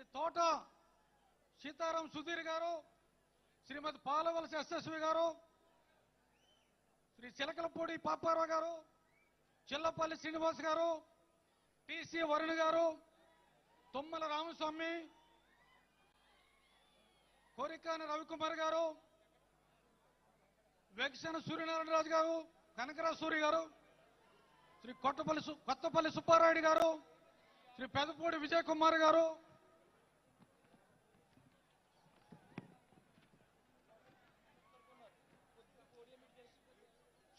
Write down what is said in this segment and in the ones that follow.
శ్రీ తోట సీతారాం సుధీర్ గారు శ్రీమతి పాలవలస ఎస్ఎస్వి గారు శ్రీ చిలకలపూడి పాపారావు గారు చిల్లపల్లి శ్రీనివాస్ గారు టిసి వరుణ్ గారు తుమ్మల రామస్వామి కోరికాని రవికుమార్ గారు వెగసన సూర్యనారాయణ రాజు గారు కనకరాజు సూర్య గారు శ్రీ కొట్టపల్లి కొత్తపల్లి సుబ్బారాయుడు గారు శ్రీ పెదపూడి విజయ్ కుమార్ గారు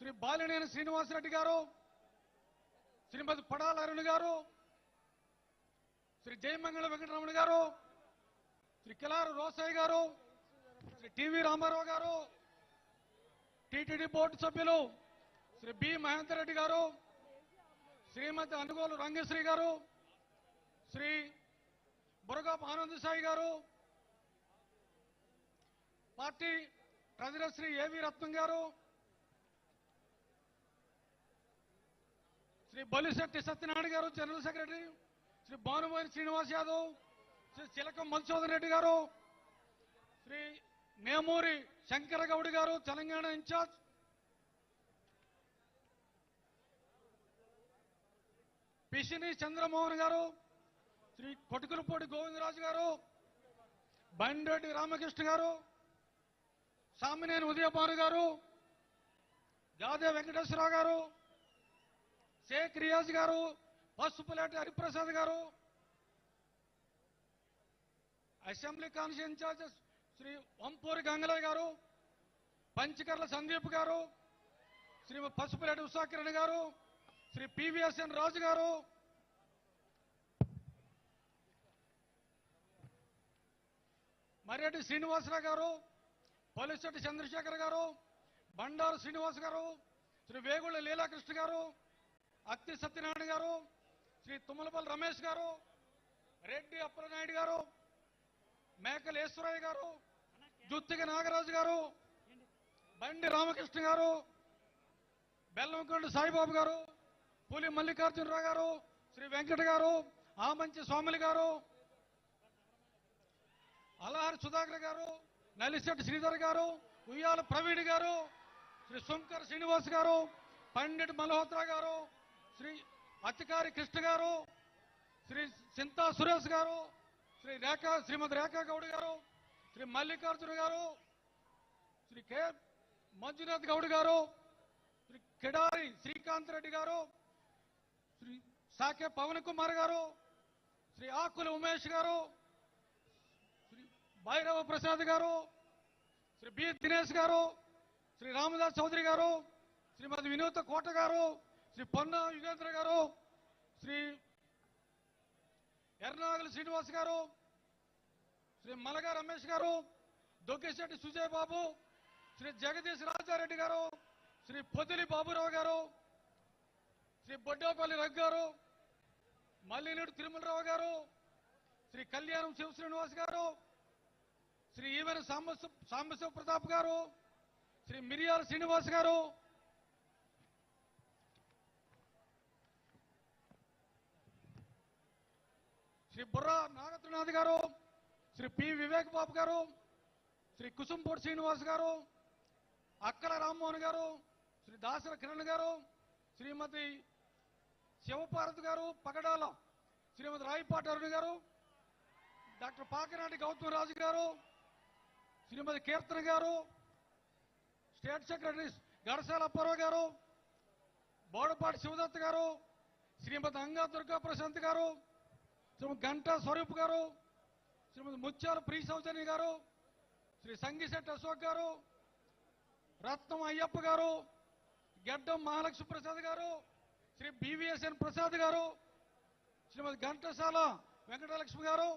శ్రీ బాలినేని శ్రీనివాసరెడ్డి గారు శ్రీమతి పడాల అరుణ్ గారు శ్రీ జయమంగళ వెంకటరమణ గారు శ్రీ కిలారు రోసయ్య గారు శ్రీ టివి రామారావు గారు టిటిడి బోర్డు సభ్యులు శ్రీ బి మహేందర్ రెడ్డి గారు శ్రీమతి అనుగోలు రంగశ్రీ గారు శ్రీ బురగాపు ఆనంద సాయి గారు పార్టీ ట్రెజరర్ శ్రీ ఏవి రత్నం గారు శ్రీ బలిశెట్టి సత్యనారాయణ గారు జనరల్ సెక్రటరీ శ్రీ భానుమోహన్ శ్రీనివాస్ యాదవ్ శ్రీ చిలకం మధుసూదన్ రెడ్డి గారు శ్రీ నేమూరి శంకర గౌడ్ గారు తెలంగాణ ఇన్ఛార్జ్ పిసిని చంద్రమోహన్ గారు శ్రీ కొటుకులపూడి గోవిందరాజు గారు బండిరెడ్డి రామకృష్ణ గారు సామినేని ఉదయభాను గారు గాదే వెంకటేశ్వరరావు గారు Sheikh Riyaz garu Pasupuleti Hariprasad garu assembly constituency in charge Shri Vampuri Gangalaiah garu Panchakarla Sandeep గారు శ్రీ పసుపులేటి ఉషాకిరణ్ గారు శ్రీ పివిఎస్ఎన్ రాజు గారు. మర్రెడ్డి శ్రీనివాసరావు గారు పొలిశెట్టి చంద్రశేఖర్ గారు బండారు శ్రీనివాస్ గారు శ్రీ వేగుళ్ళ లీలాకృష్ణ గారు అత్తి సత్యనారాయణ గారు శ్రీ తుమ్మలపల్లి రమేష్ గారు రెడ్డి అప్పలనాయుడు గారు మేకల ఈశ్వరయ్య గారు జుత్తిక నాగరాజు గారు బండి రామకృష్ణ గారు బెల్లంకొండ సాయిబాబు గారు పులి మల్లికార్జునరావు గారు శ్రీ వెంకట గారు ఆమంచి స్వాములు గారు అలహారి సుధాకర్ గారు నలిశెట్టి శ్రీధర్ గారు ఉయ్యాల ప్రవీణ్ గారు శ్రీ శంకర్ శ్రీనివాస్ గారు పండిట్ మల్హోత్రా గారు అత్తికారి కృష్ణ గారు శ్రీ చింతా సురేష్ గారు శ్రీ రేఖా శ్రీమతి రేఖా గౌడ్ గారు శ్రీ మల్లికార్జున గారు శ్రీ కె మంజునాథ్ గౌడ్ గారు శ్రీ కిడారి శ్రీకాంత్ రెడ్డి గారు శ్రీ సాకే పవన్ కుమార్ గారు శ్రీ ఆకుల ఉమేష్ గారు శ్రీ భైరవ ప్రసాద్ గారు శ్రీ బి దినేష్ గారు శ్రీ రామదాస్ చౌదరి గారు శ్రీమతి వినూత కోట గారు శ్రీ పొన్న యుగేంద్ర గారు శ్రీ ఎర్నాగల శ్రీనివాస్ గారు శ్రీ మలగా రమేష్ గారు దొగ్గిశెట్టి సుజయ్ బాబు శ్రీ జగదీష్ రాజారెడ్డి గారు శ్రీ పొదిలి బాబురావు గారు శ్రీ బొడ్డోపల్లి రఘు గారు మల్లినేడు తిరుమలరావు గారు శ్రీ కళ్యాణం శివ శ్రీనివాస్ గారు శ్రీ ఈవెన సాంబశివ ప్రతాప్ గారు శ్రీ మిరియాల శ్రీనివాస్ గారు శ్రీ బుర్రా నాగత్రనాథ్ గారు శ్రీ పి వివేక్ బాబు గారు శ్రీ కుసుంపూడి శ్రీనివాస్ గారు అక్కల రామ్మోహన్ గారు శ్రీ దాసర కిరణ్ గారు శ్రీమతి శివపార్వతి గారు పగడాల శ్రీమతి రాయిపాటి అరుణ్ గారు డాక్టర్ పాకినాటి గౌతమ్ రాజు గారు శ్రీమతి కీర్తన గారు స్టేట్ సెక్రటరీ గడసాల అప్పారావు గారు బోడపాటి శివదత్ గారు శ్రీమతి అంగా దుర్గా ప్రశాంత్ గారు శ్రీమతి గంటా స్వరూప్ గారు శ్రీమతి ముచ్చారు ప్రీ సౌజన్య గారు శ్రీ సంగిశెట్టి అశోక్ గారు రత్నం అయ్యప్ప గారు గడ్డం మహాలక్ష్మి ప్రసాద్ గారు శ్రీ బివిఎస్ఎన్ ప్రసాద్ గారు శ్రీమతి ఘంటసాల వెంకటలక్ష్మి గారు